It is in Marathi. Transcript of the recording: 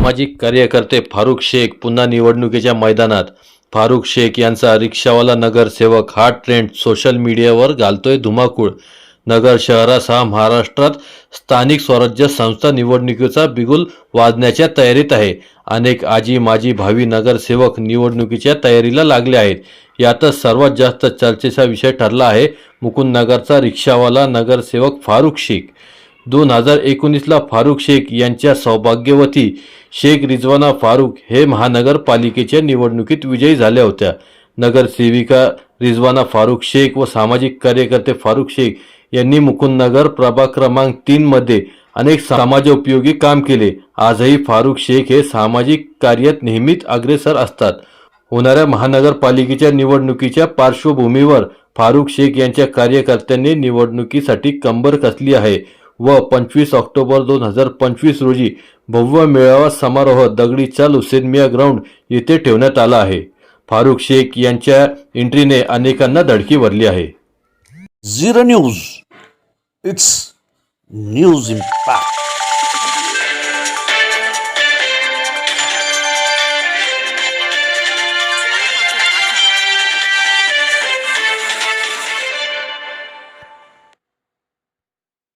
सामाजिक कार्यकर्ते फारुख शेख पुन्हा निवडणुकीच्या मैदानात. फारुख शेख यांचा रिक्षावाला नगरसेवक हा ट्रेंड सोशल मीडियावर घालतोय धुमाकूळ. नगर शहरासह महाराष्ट्रात स्थानिक स्वराज्य संस्था निवडणुकीचा बिगुल वाजण्याच्या तयारीत आहे. अनेक आजी माजी भावी नगरसेवक निवडणुकीच्या तयारीला लागले आहेत. यातच सर्वात जास्त चर्चेचा विषय ठरला आहे मुकुंदनगरचा रिक्षावाला नगरसेवक फारुख शेख. दोन हजार एकोणीसला फारुख शेख यांच्या सौभाग्यवती शेख रिजवाना फारुख हे महानगरपालिकेच्या निवडणुकीत विजयी झाल्या होत्या. नगरसेविका रिजवाना फारुख शेख व सामाजिक कार्यकर्ते फारुख शेख यांनी मुकुंदनगर प्रभाग क्रमांक तीनमध्ये अनेक समाजोपयोगी काम केले. आजही फारुख शेख हे सामाजिक कार्यात नेहमीच अग्रेसर असतात. होणाऱ्या महानगरपालिकेच्या निवडणुकीच्या पार्श्वभूमीवर फारुख शेख यांच्या कार्यकर्त्यांनी निवडणुकीसाठी कंबर कसली आहे? व पंचवीस ऑक्टोबर दोन हजार पंचवीस रोजी भव्य मेळावा समारोह दगडी लुसेनमिया ग्राउंड येथे ठेवण्यात आला आहे. फारुख शेख यांच्या एंट्रीने अनेकांना धडकी भरली आहे. Zero news. It's news impact.